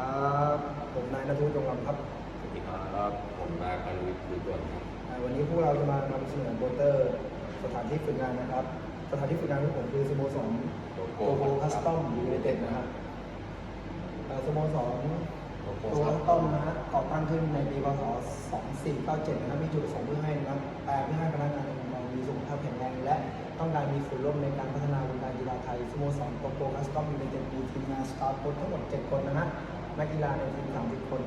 ครับผมนายนทุจงลำครับสวัสดีครับผมนายพานุวิทย์คุยด่วนครับอ่าวันนี้พวกเราจะมานำเสนอโปสเตอร์สถานที่ฝึกงานนะครับ สถานที่ฝึกงานของผมคือสโมสรโลโกโก้โบคัสตอมยูไนเต็ดนะครับอ่าสโมสรโลโกโก้โบคัสตอมนะฮะก่อตั้งขึ้นในปีพศ 2497 นะครับมีจุดประสงค์เพื่อให้นะครับแต่เพื่อให้พนักงานของเรามีสุขภาพแข็งแรงและต้องการมีส่วนร่วมในการพัฒนาวงการกีฬาไทยสโมสรโกโบคัสตอมยูไนเต็ดมีทีมงานสตาฟโค้ชทั้งหมด 7 คนนะฮะ นักกีฬาในทีม30 คน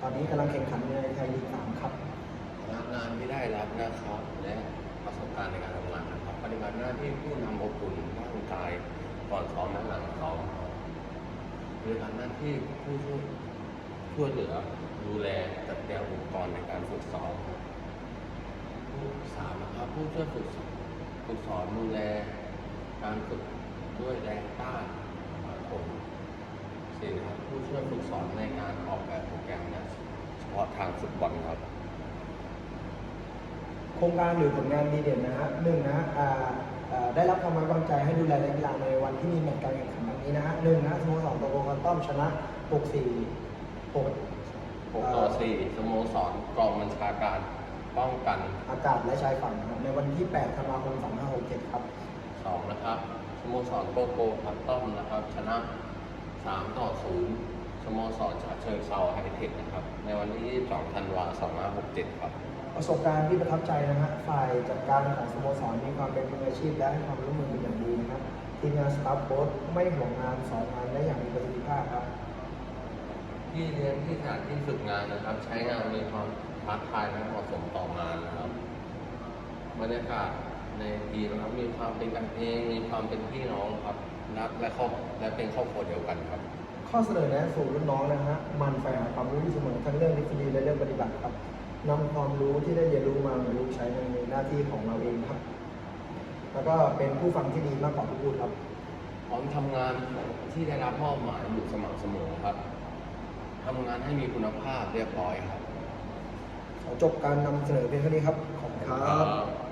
ตอนนี้กำลังแข่งขันในไทยลีก3ครับพนักงานที่ได้รับนะครับและประสบการณ์ในการทำงานนะครับ ปฏิบัติหน้าที่ผู้นำอบอุ่นร่างกายก่อนซ้อมและหลังซ้อมปฏิบัติหน้าที่ผู้ช่วยช่วยเหลือดูแลจัดเตรียมอุปกรณ์ในการฝึกซ้อมผู้สามนะครับผู้ช่วยฝึกสอนฝึกสอนดูแลการฝึกด้วยแรงต้านผล สี่นะครับผู้ช่วยฝึกสอนในการออกแบบโปรแกรมนะเฉพาะทางฟุตบอลครับ โครงการหรือผลงานดีเด่นนะฮะหนึ่งนะฮะอ่าอ่าได้รับความไว้วางใจให้ดูแลนักกีฬาในวันที่มีแมตช์การแข่งขันดังนี้นะฮะหนึ่งนะสโมสรโตโกคอนต้อมชนะ 6 4 6 6ต่อ4สโมสรกองบัญชาการป้องกัน อากาศและชายฝั่งนะครับในวันที่ 8 ธันวาคม 2567 ครับ 2 นะครับสโมสรโกโกพัตตอมนะครับ ชนะ 3 ต่อ 0 สโมสรฉะเชิงเซาไฮเทคนะครับ ในวันที่22ธันวาคม2567 ครับ ประสบการณ์ที่ประทับใจนะฮะ ฝ่ายจัดการของสโมสรมีความเป็นมืออาชีพและให้ความร่วมมือเป็นอย่างดีนะครับ ทีมงานสตาฟโค้ชไม่ห่วงงานสอนงานได้อย่างมีประสิทธิภาพครับ ที่เรียนที่สถานที่ฝึกงานนะครับ ใช้งานมีความท้าทายและเหมาะสมต่องานนะครับ บรรยากาศในทีมนะครับมีความเป็นกันเอง มีความเป็นพี่น้องครับ รักและครอบและเป็นครอบครัวเดียวกันครับ ข้อเสนอแนะสู่รุ่นน้องนะฮะมันใฝ่หาความรู้อยู่เสมอทั้งเรื่องทฤษฎีและเรื่องปฏิบัติครับนำความรู้ที่ได้เรียนรู้มาประยุกต์ใช้ในหน้าที่ของเราเองครับ แล้วก็เป็นผู้ฟังที่ดีมากกว่าผู้พูดครับ พร้อมทำงานที่ได้รับมอบหมายอยู่สม่ำเสมอครับทำงานให้มีคุณภาพเรียบร้อยครับ ขอจบการนำเสนอเพียงเท่านี้ครับ ขอบคุณครับครับ